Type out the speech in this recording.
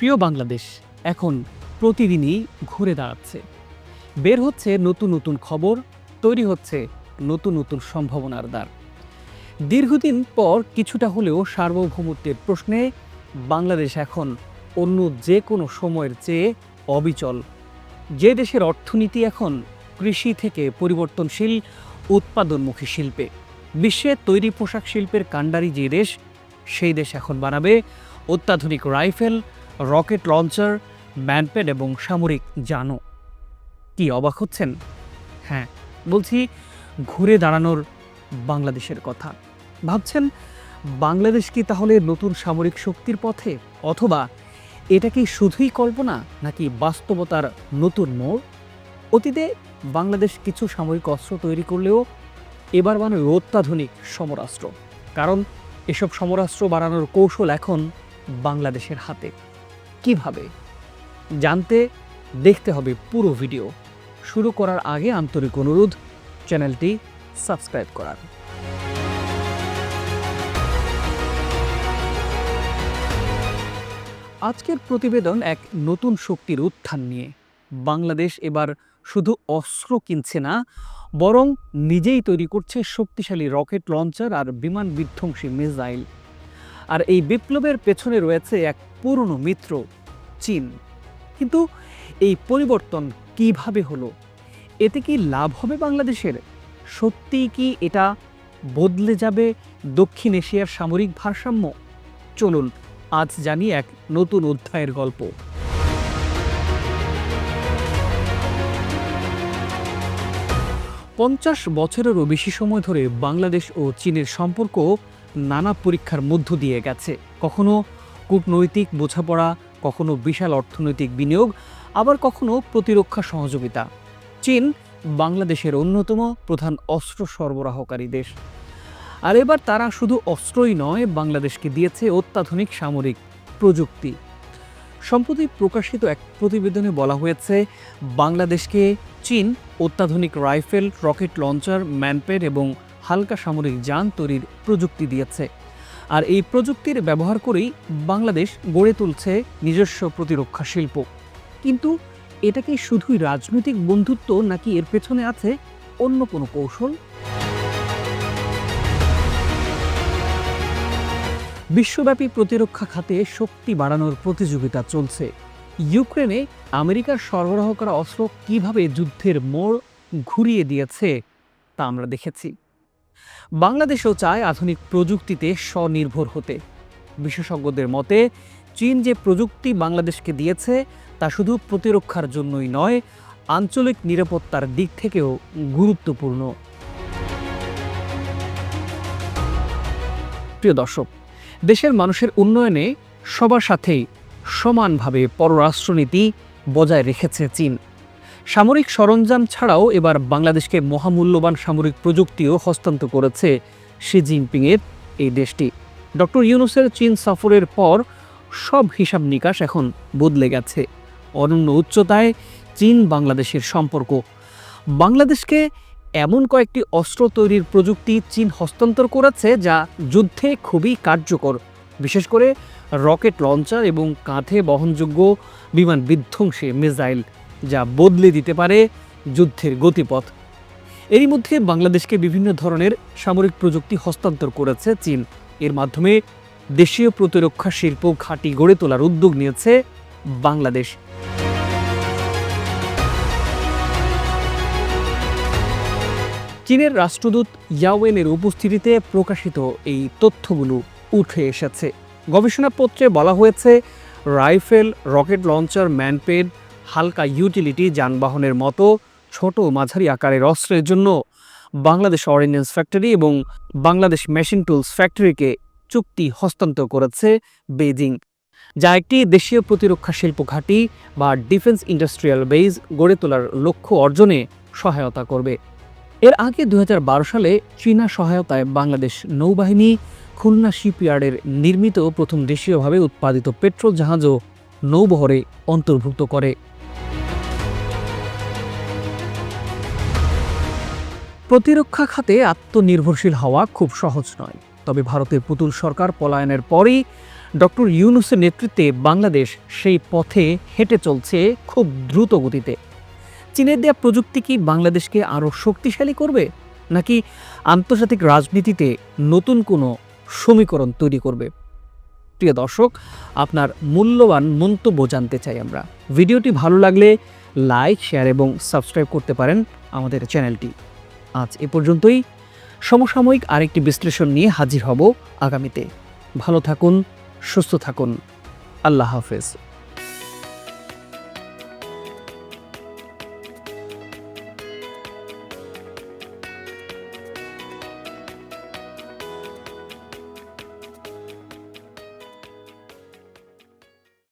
প্রিয় বাংলাদেশ এখন প্রতিদিনই ঘুরে দাঁড়াচ্ছে। বের হচ্ছে নতুন নতুন খবর, তৈরি হচ্ছে নতুন নতুন সম্ভাবনার দ্বার। দীর্ঘদিন পর কিছুটা হলেও সার্বভৌমত্বের প্রশ্নে বাংলাদেশ এখন অন্য যে কোনো সময়ের চেয়ে অবিচল। যে দেশের অর্থনীতি এখন কৃষি থেকে পরিবর্তনশীল, উৎপাদনমুখী শিল্পে। বিশ্বে তৈরি পোশাক শিল্পের কাণ্ডারি যে দেশ, সেই দেশ এখন বানাবে অত্যাধুনিক রাইফেল রকেট লঞ্চার, ম্যানপ্যাড এবং সামরিক যানও। কি অবাক হচ্ছেন? হ্যাঁ বলছি ঘুরে দাঁড়ানোর বাংলাদেশের কথা। ভাবছেন বাংলাদেশ কি তাহলে নতুন সামরিক শক্তির পথে? অথবা এটা কি শুধুই কল্পনা নাকি বাস্তবতার নতুন মোড়? অতীতে বাংলাদেশ কিছু সামরিক অস্ত্র তৈরি করলেও এবার বানায় অত্যাধুনিক সমরাস্ত্র। কারণ এসব সমরাস্ত্র বানানোর কৌশল এখন বাংলাদেশের হাতে। কীভাবে? জানতে দেখতে হবে পুরো ভিডিও। শুরু করার আগে আন্তরিক অনুরোধ, চ্যানেলটি সাবস্ক্রাইব করার। আজকের প্রতিবেদন এক নতুন শক্তির উত্থান নিয়ে। বাংলাদেশ এবার শুধু অস্ত্র কিনছে না, বরং নিজেই তৈরি করছে শক্তিশালী রকেট লঞ্চার আর বিমান বিধ্বংসী মিসাইল। আর এই বিপ্লবের পেছনে রয়েছে এক পুরনো মিত্র, চীন। কিন্তু এই পরিবর্তন কীভাবে হলো? এতে কি লাভ হবে বাংলাদেশের? সত্যিই কি এটা বদলে যাবে দক্ষিণ এশিয়ার সামরিক ভারসাম্য? চলুন, আজ জানি এক নতুন অধ্যায়ের গল্প। পঞ্চাশ বছরেরও বেশি সময় ধরে বাংলাদেশ ও চীনের সম্পর্ক নানা পরীক্ষার মধ্য দিয়ে গেছে। কখনো কূটনৈতিক বোঝাপড়া, কখনো বিশাল অর্থনৈতিক বিনিয়োগ, আবার কখনো প্রতিরক্ষা সহযোগিতা। চীন বাংলাদেশের অন্যতম প্রধান অস্ত্র সরবরাহকারী দেশ। আর এবার তারা শুধু অস্ত্রই নয়, বাংলাদেশকে দিয়েছে অত্যাধুনিক সামরিক প্রযুক্তি। সম্প্রতি প্রকাশিত এক প্রতিবেদনে বলা হয়েছে, বাংলাদেশকে চীন অত্যাধুনিক রাইফেল, রকেট লঞ্চার, ম্যানপ্যাড এবং হালকা সামরিক যান তৈরির প্রযুক্তি দিয়েছে। আর এই প্রযুক্তির ব্যবহার করেই বাংলাদেশ গড়ে তুলছে নিজস্ব প্রতিরক্ষা শিল্প। কিন্তু এটা কি শুধুই রাজনৈতিক বন্ধুত্ব নাকি এর পেছনে আছে অন্য কোনো কৌশল? বিশ্বব্যাপী প্রতিরক্ষা খাতে শক্তি বাড়ানোর প্রতিযোগিতা চলছে। ইউক্রেনে আমেরিকার সরবরাহ করা অস্ত্র কীভাবে যুদ্ধের মোড় ঘুরিয়ে দিয়েছে তা আমরা দেখেছি। বাংলাদেশও চায় আধুনিক প্রযুক্তিতে স্বনির্ভর হতে। বিশেষজ্ঞদের মতে, চীন যে প্রযুক্তি বাংলাদেশকে দিয়েছে, তা শুধু প্রতিরক্ষার জন্যই নয়, আঞ্চলিক নিরাপত্তার দিক থেকেও গুরুত্বপূর্ণ। প্রিয় দর্শক, দেশের মানুষের উন্নয়নে সবার সাথেই সমানভাবে পররাষ্ট্রনীতি বজায় রেখেছে চীন। সামরিক সরঞ্জাম ছাড়াও এবার বাংলাদেশকে মহামূল্যবান সামরিক প্রযুক্তিও হস্তান্তর করেছে শি জিনপিংয়ের এই দেশটি। ডক্টর ইউনুসের চীন সফরের পর সব হিসাব নিকাশ এখন বদলে গেছে। অনন্য উচ্চতায় চীন বাংলাদেশের সম্পর্ক। বাংলাদেশকে এমন কয়েকটি অস্ত্র তৈরির প্রযুক্তি চীন হস্তান্তর করেছে যা যুদ্ধে খুবই কার্যকর। বিশেষ করে রকেট লঞ্চার এবং কাঁধে বহনযোগ্য বিমান বিধ্বংসী মিসাইল। যা বদলে দিতে পারে যুদ্ধের গতিপথ। এরই মধ্যে বাংলাদেশকে বিভিন্ন ধরনের সামরিক প্রযুক্তি হস্তান্তর করেছে চীন। এর মাধ্যমে দেশীয় প্রতিরক্ষা শিল্প ঘাঁটি গড়ে তোলার উদ্যোগ নিয়েছে বাংলাদেশ। চীনের রাষ্ট্রদূত ইয়াওয়েনের উপস্থিতিতে প্রকাশিত এই তথ্যগুলো উঠে এসেছে। গবেষণাপত্রে বলা হয়েছে, রাইফেল, রকেট লঞ্চার, ম্যানপেড হালকা ইউটিলিটি যানবাহনের মতো ছোট মাঝারি আকারের অস্ত্রের জন্য বাংলাদেশ অর্ডিন্যান্স ফ্যাক্টরি এবং বাংলাদেশ মেশিন টুলস ফ্যাক্টরিকে চুক্তি হস্তান্তর করেছে বেজিং যা একটি দেশীয় প্রতিরক্ষা শিল্প ঘাঁটি বা ডিফেন্স ইন্ডাস্ট্রিয়াল বেজ গড়ে তোলার লক্ষ্য অর্জনে সহায়তা করবে। এর আগে দু হাজার বারো সালে চীনা সহায়তায় বাংলাদেশ নৌবাহিনী খুলনা শিপইয়ার্ডের নির্মিত প্রথম দেশীয়ভাবে উৎপাদিত পেট্রোল জাহাজও নৌবহরে অন্তর্ভুক্ত করে। প্রতিরক্ষা খাতে আত্মনির্ভরশীল হওয়া খুব সহজ নয়। তবে ভারতের পুতুল সরকার পলায়নের পরেই ডক্টর ইউনুসের নেতৃত্বে বাংলাদেশ সেই পথে হেঁটে চলছে খুব দ্রুত গতিতে। চীনের দেয়া প্রযুক্তি কি বাংলাদেশকে আরও শক্তিশালী করবে? নাকি আন্তর্জাতিক রাজনীতিতে নতুন কোনো সমীকরণ তৈরি করবে? প্রিয় দর্শক, আপনার মূল্যবান মন্তব্য জানতে চাই আমরা। ভিডিওটি ভালো লাগলে লাইক, শেয়ার এবং সাবস্ক্রাইব করতে পারেন আমাদের চ্যানেলটি। আজ এ পর্যন্তই। সমসাময়িক আরেকটি বিশ্লেষণ নিয়ে হাজির হব আগামীতে। ভালো থাকুন, সুস্থ থাকুন। আল্লাহ হাফেজ।